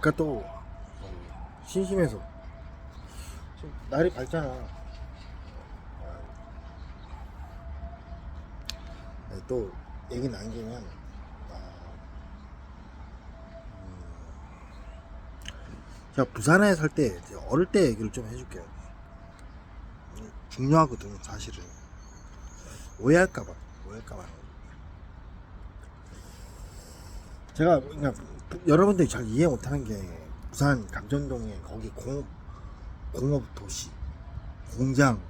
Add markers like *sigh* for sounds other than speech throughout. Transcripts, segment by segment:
아까 또 어, 심심해서 지금 날이 밝잖아. 아, 또 얘기 남기면 아, 음, 제가 부산에 살 때 어릴 때 얘기를 좀 해줄게요. 중요하거든 사실은 오해할까봐 오해할까봐 제가 그러니까 여러분들이 잘 이해 못하는 게 부산 감전동에 거기 공업 공업 도시 공장들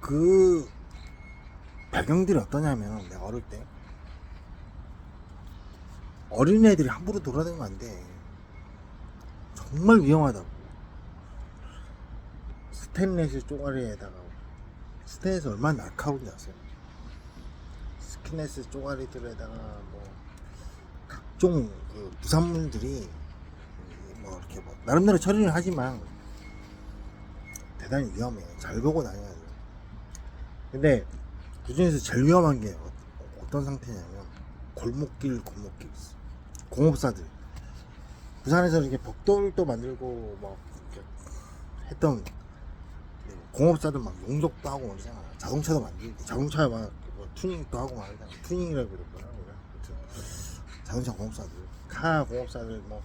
그 배경들이 어떠냐면 내가 어릴 때 어린애들이 함부로 돌아다니면 안 돼. 정말 위험하다고. 스테인레스 쪼가리에다가 스테인레스 얼마나 날카로운지 아세요? 스킨레스 쪼가리들에다가 뭐 각종 그 부산물들이 뭐 이렇게 뭐 나름대로 처리를 하지만 대단히 위험해. 잘 보고 다녀야 돼. 근데 그 중에서 제일 위험한 게 어- 어떤 상태냐면 골목길 골목길 공업사들 부산에서 이렇게 벽돌도 만들고 막 했던 공업사들 막 용접도 하고 그러잖아 자동차도 만들고 자동차 막뭐 튜닝도 하고 막 그러잖아 튜닝이라고. 아무튼 자동차 공업사들 카 공업사들 뭐.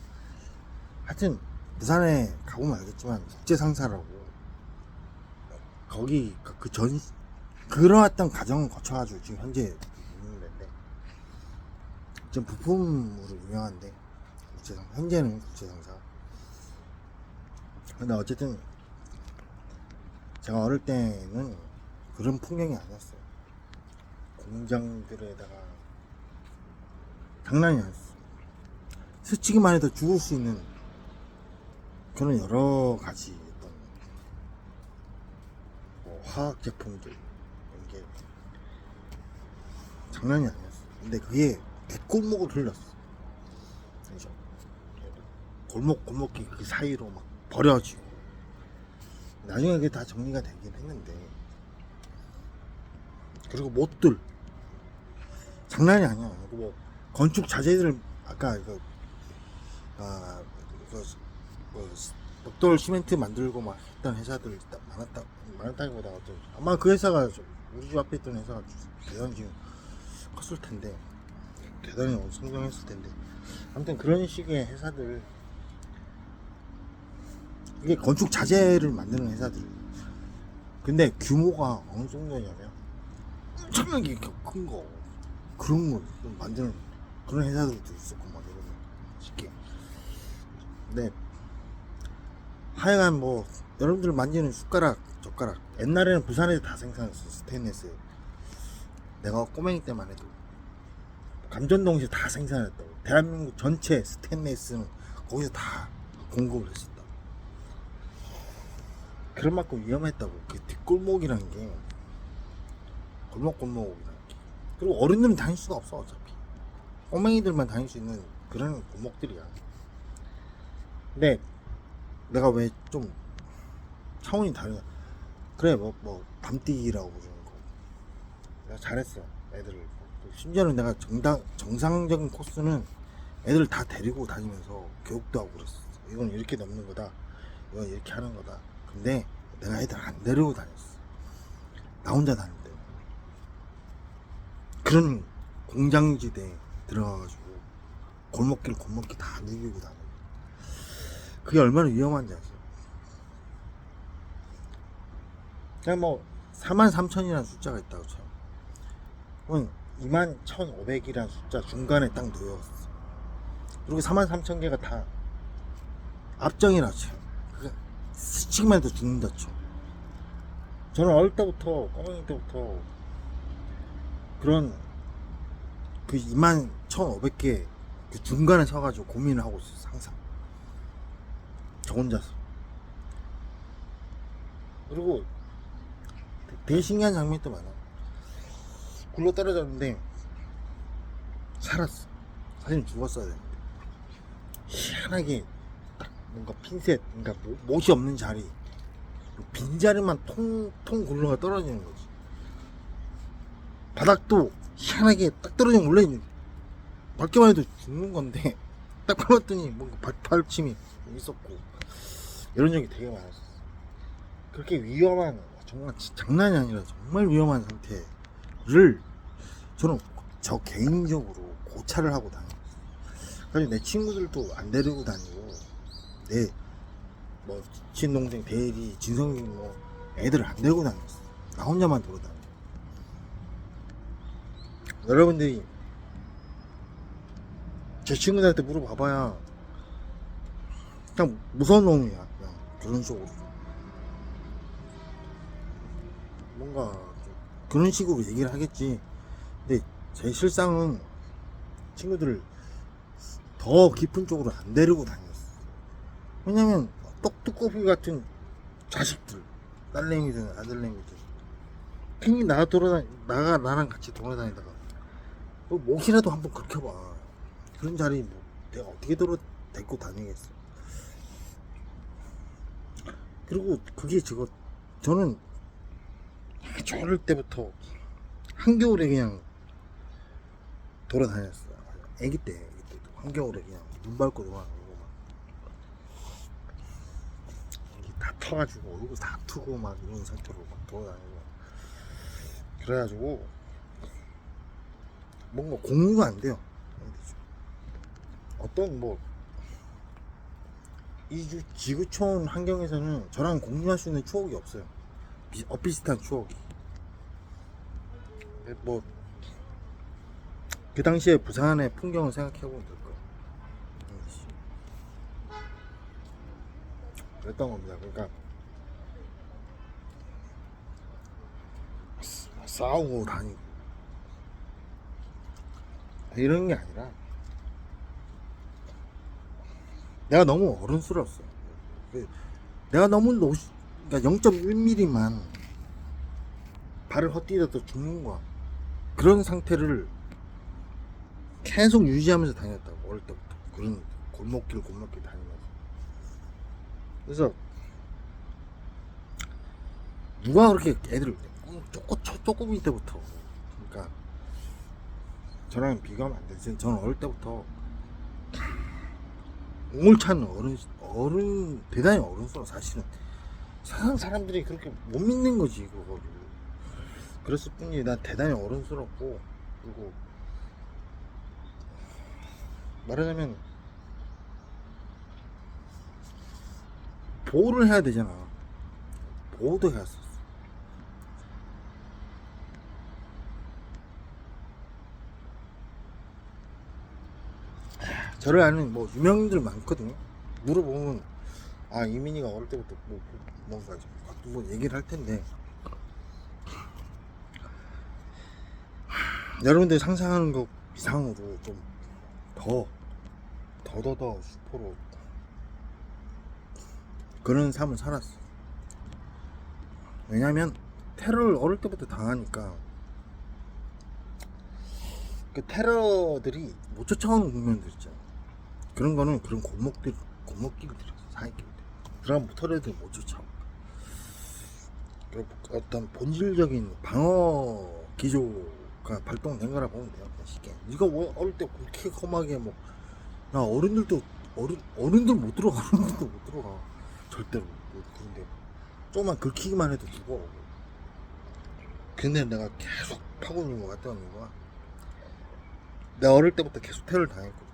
하여튼 부산에 가보면 알겠지만 국제 상사라고 거기 그 전 그러했던 과정을 거쳐가지고 지금 현재 있는 데인데 좀 부품으로 유명한데 국제상 현재는 국제상사. 근데 어쨌든 제가 어릴 때는 그런 풍경이 아니었어요. 공장들에다가 장난이 아니었어 스치기만 해도 죽을 수 있는 그런 여러 가지 어떤 뭐 화학 제품들 이런 게 장난이 아니었어. 근데 그게 뒷골목을 흘렀어. 그죠? 골목 골목길 그 사이로 막 버려지고 나중에 그게 다 정리가 되긴 했는데 그리고 못들 장난이 아니야. 그뭐 건축 자재들 아까 이거 아 이거 뭐 벽돌 시멘트 만들고 막 했던 회사들 딱 많았다 많았다기보다 어떤 아마 그 회사가 좀 우리 집 앞에 있던 회사가 대단히 지금 컸을 텐데 대단히 성장했을 텐데. 아무튼 그런 식의 회사들. 이게 건축 자재를 만드는 회사들. 근데 규모가 어느 정도냐면 엄청나게 큰 거 그런 거 만드는 그런 회사들도 있었고 막 이런 거 쉽게 근데 하여간 뭐 여러분들 만지는 숟가락 젓가락. 옛날에는 부산에서 다 생산했어 스테인레스 내가 꼬맹이 때만 해도. 감전동에서 다 생산했다고. 대한민국 전체 스테인레스는 거기서 다 공급을 했었다. 그런 만큼 위험했다고. 그 뒷골목이라는 게. 골목골목이라는 게. 그리고 어른들은 다닐 수가 없어 어차피 꼬맹이들만 다닐 수 있는 그런 골목들이야. 근데 내가 왜 좀 차원이 다르냐. 그래 뭐 뭐 밤뛰기라고 부르는 거. 내가 잘했어 애들을. 심지어는 내가 정당 정상적인 코스는 애들 다 데리고 다니면서 교육도 하고 그랬어. 이건 이렇게 넘는 거다. 이건 이렇게 하는 거다. 근데 내가 애들 안 데리고 다녔어. 나 혼자 다닌대 그런 공장지대에 들어가가지고 골목길 골목길 다 누비고 다녀 그게 얼마나 위험한지 아세요? 그냥 뭐 4만 3천이라는 숫자가 있다고 쳐요. 그럼 2만 1,500이라는 숫자 중간에 딱 놓였어. 그리고 4만 3천 개가 다 앞정이라 쳐요. 그게 스치기만 해도 죽는다 쳐. 저는 어릴 때부터 꼬맹이 때부터 그런 그 2만 1,500개 그 중간에 서가지고 고민을 하고 있었어 항상. 저 혼자서. 그리고 되게 신기한 장면이 또 많아. 굴러 떨어졌는데 살았어. 사실 죽었어야 되는데 희한하게 딱 뭔가 핀셋, 그러니까 모- 못이 없는 자리, 빈 자리만 통통 굴러가 떨어지는 거지. 바닥도 희한하게 딱 떨어지면 원래 밖에만 해도 죽는 건데 *laughs* 딱 봐봤더니 뭔가 발팔침이 있었고 이런 적이 되게 많았어. 그렇게 위험한 정말 지- 장난이 아니라 정말 위험한 상태를 저는 저 개인적으로 고찰을 하고 다녔어. 그래서 내 친구들도 안 데리고 다니고 내 뭐 친동생 대리 진성이 뭐 애들 안 데리고 다녔어. 나 혼자만 돌아다녔어. 여러분들이 제 친구들한테 물어봐봐야 그냥 무서운 놈이야 그냥 그런 식으로. 뭔가 좀 그런 식으로 얘기를 하겠지. 근데 제 실상은 친구들을 더 깊은 쪽으로 안 데리고 다녔어. 왜냐면 똑똑거피 같은 자식들 딸내미든 아들내미든 괜히 나 돌아다니 나가 나랑 같이 돌아다니다가 뭐 목이라도 한번 긁혀봐. 그런 자리 뭐 내가 어떻게 들어 데리고 다니겠어. 그리고 그게 저거 저는 아주 어릴 때부터 한겨울에 그냥 돌아다녔어 애기 때 애기 때도. 한겨울에 그냥 눈 밟고 돌아다니고 막. 이게 다 터가지고 얼굴 다 트고 막 이런 상태로 막 돌아다니고 그래가지고 뭔가 공유가 안 돼요. 어떤 뭐 이주 지구촌 환경에서는 저랑 공유할 수 있는 추억이 없어요. 비, 엇비슷한 추억이. 뭐 그 당시에 부산의 풍경을 생각해 보면 될 거예요. 그랬던 겁니다. 그러니까 싸- 싸우고 다니고 이런 게 아니라 내가 너무 어른스러웠어. 그 내가 너무 노시, 그러니까 0.1mm만 발을 헛디뎌도 죽는 거야. 그런 상태를 계속 유지하면서 다녔다고 어릴 때부터 그런 골목길 골목길 다니면서. 그래서 누가 그렇게 애들을 조금 조금 때부터 그러니까 저랑 비교하면 안 되지. 저는 어릴 때부터 옹울찬 어른, 어른, 대단히 어른스러워, 사실은. 세상 사람들이 그렇게 못 믿는 거지, 그거를. 그랬을 뿐이지, 난 대단히 어른스럽고, 그리고, 말하자면, 보호를 해야 되잖아. 보호도 해야 했었어. 저를 아는 뭐 유명인들 많거든요. 물어보면 아 이민희가 어릴 때부터 뭐 뭐- 뭔가 좀뭐 얘기를 할 텐데 여러분들이 상상하는 것 이상으로 좀 더 더더더 슈퍼로 그런 삶을 살았어. 왜냐면 테러를 어릴 때부터 당하니까 그 테러들이 못 쫓아오는 국면들 있잖아. 그런 거는 그런 골목들, 골목길들이 사이길들. 그럼 테러들 못 쫓아오. 그리고 어떤 본질적인 방어 기조가 발동된 거라 보면 돼요. 쉽게. 네가 왜 어릴 때 그렇게 험하게 뭐, 야 어른들도 어른 어른들 못 들어가, *laughs* 어른들도 못 들어가. 절대로. 뭐 그런데 조금만 긁히기만 해도 죽어. 근데 내가 계속 파고드는 것 같다는 거야. 내가 어릴 때부터 계속 테러를 당했거든.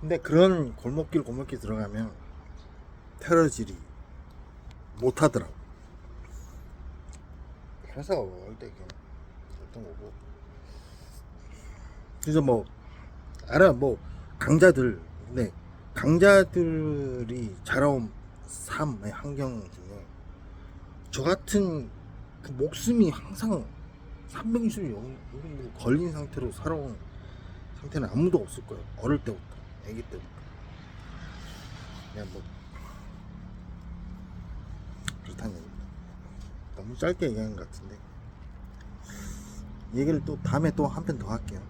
근데 그런 골목길 골목길 들어가면 테러질이 못하더라고. 그래서 어릴 때 그냥 그랬던 거고. 그래서 뭐 알아 뭐 강자들 근데 강자들이 자라온 삶의 환경 중에 저 같은 그 목숨이 항상 360이 영으로 걸린 상태로 살아온 상태는 아무도 없을 거예요. 어릴 때부터, 아기 때부터. 그냥 뭐 그렇다는 얘기입니다. 너무 짧게 얘기한 것 같은데 얘기를 또 다음에 또 한 편 더 할게요.